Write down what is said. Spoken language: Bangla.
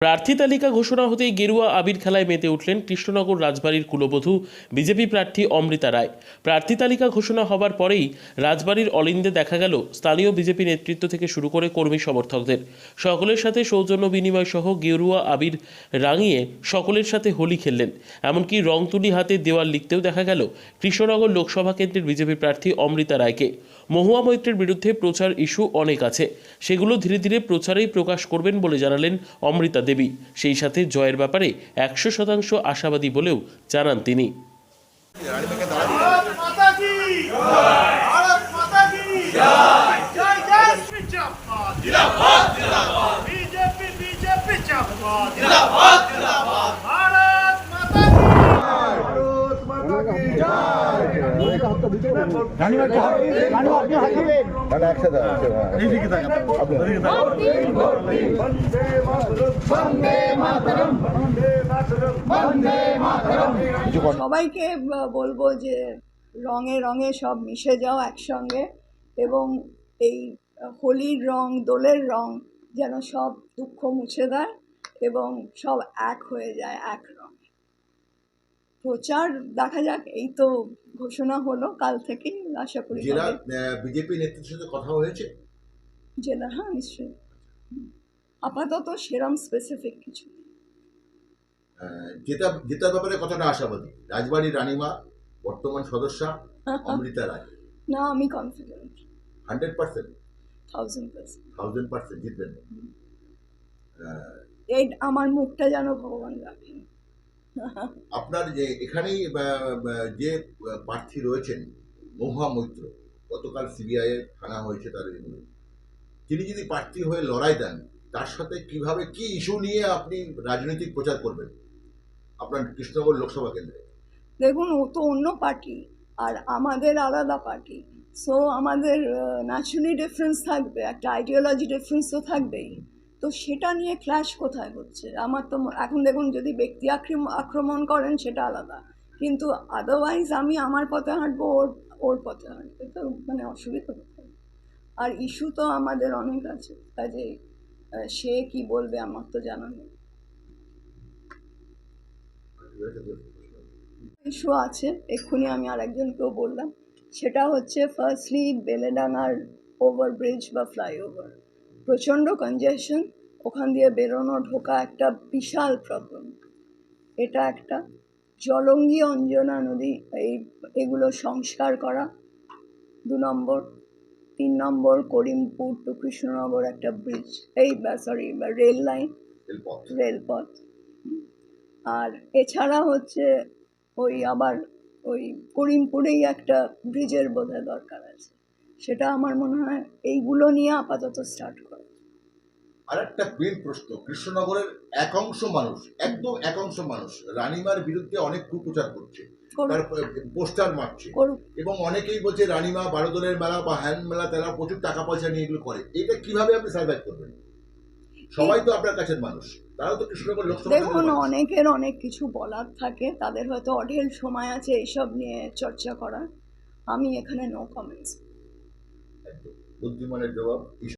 প্রার্থী তালিকা ঘোষণা হতেই গেরুয়া আবির খেলায় মেতে উঠলেন কৃষ্ণনগর রাজবাড়ির কুলবধূ বিজেপি প্রার্থী অমৃতা রায়। প্রার্থী তালিকা ঘোষণা হবার পরেই রাজবাড়ির অলিন্দে দেখা গেল স্থানীয় বিজেপি নেতৃত্ব থেকে শুরু করে কর্মী সমর্থকদের। সকলের সাথে সৌজন্য বিনিময় সহ গেরুয়া আবির রাঙিয়ে সকলের সাথে হোলি খেললেন। এমনকি রং তুলি হাতে দেওয়াল লিখতেও দেখা গেল কৃষ্ণনগর লোকসভা কেন্দ্রের বিজেপি প্রার্থী অমৃতা রায়কে। মহুয়া মৈত্রের বিরুদ্ধে প্রচার ইস্যু অনেক আছে। সেগুলো ধীরে ধীরে প্রচারেই প্রকাশ করবেন বলে জানালেন অমৃতা দেবী। সেই সাথে জয়ের ব্যাপারে একশো শতাংশ আশাবাদী বলেও জানান তিনি। বিজেপি বিজেপি সবাইকে বলব যে রঙে রঙে সব মিশে যাও একসঙ্গে এবং এই হোলির রং দোলের রং যেন সব দুঃখ মুছে দেয় এবং সব এক হয়ে যায় এক রঙে প্রচার দেখা যাক এই তো ঘোষণা হলো কাল থেকেই আশা করি জেলা বিজেপি নেতৃত্বের সাথে কথা হয়েছে? জেলা হ্যাঁ নিশ্চয়ই। আপাতত সেরম স্পেসিফিক কিছু জেতা জেতার ব্যাপারে কতটা আশাবাদী? রাজবাড়ির রানীমা বর্তমান সদস্যা অমৃতা রায়। না আমি confident hundred percent? Thousand percent thousand percent জিতবেন। এই আমার মুখটা যেন ভগবান রাখেন আপনার যে এখানেই যে প্রার্থী রয়েছেন, মহুয়া মৈত্র, গতকাল সিবিআই এর থানা হয়েছে তার তিনি যদি প্রার্থী হয়ে লড়াই দেন, তার সাথে কীভাবে কি ইস্যু নিয়ে আপনি রাজনৈতিক প্রচার করবেন? আপনার কৃষ্ণনগর লোকসভা কেন্দ্রে। দেখুন, ও তো অন্য পার্টি, আর আমাদের আলাদা পার্টি। সো আমাদের ন্যাচুরালি ডিফারেন্স থাকবে, একটা আইডিওলজি ডিফারেন্স তো থাকবেই। তো সেটা নিয়ে ক্ল্যাশ কোথায় হচ্ছে? আমার তো এখন দেখুন যদি ব্যক্তি আক্রম- আক্রমণ করেন সেটা আলাদা। কিন্তু আদারওয়াইজ আমি আমার পথে হাঁটবো, ওর ওর পথে হাঁটবে, তো মানে অসুবিধা আর ইস্যু তো আমাদের অনেক আছে। কাজে সে কি বলবে আমার তো জানা নেই। ইস্যু আছে, এক্ষুনি আমি আর একজনকেও বললাম। সেটা হচ্ছে ফার্স্টলি বেলেডাঙার ওভারব্রিজ বা ফ্লাইওভার প্রচণ্ড কনজেশন ওখান দিয়ে বেরোনো ঢোকা একটা বিশাল প্রবলেম এটা একটা জলঙ্গি অঞ্জনা নদী এই এগুলো সংস্কার করা। দু নম্বর তিন নম্বর করিমপুর টু কৃষ্ণনগর একটা ব্রিজ এই সরি রেল লাইন রেলপথ। রেলপথ আর এছাড়া হচ্ছে ওই আবার ওই করিমপুরেই একটা ব্রিজের বোধহয় দরকার আছে। সেটা আমার মনে হয় এইগুলো নিয়ে আপাতত স্টার্ট করা। আর একটা মেন প্রশ্ন কৃষ্ণনগরের একাংশ মানুষ একদম একাংশ মানুষ রানীমার বিরুদ্ধে অনেক কুপ্রচার করছে তার পোস্টার মারছে এবং অনেকেই বলছে রানীমা বারোদলের মেলা বা হ্যান্ড মেলা তারা প্রচুর টাকা পয়সা নিয়ে এগুলো করে। এটা কীভাবে আপনি সার্ভাইভ করবেন? সবাই তো আপনার কাছের মানুষ তারাও তো কৃষ্ণনগর লোকসভা দেখুন অনেকের অনেক কিছু বলার থাকে তাদের হয়তো অঢেল সময় আছে এইসব নিয়ে চর্চা করার। আমি এখানে নো কমেন্টস। বুদ্ধিমানের জবাব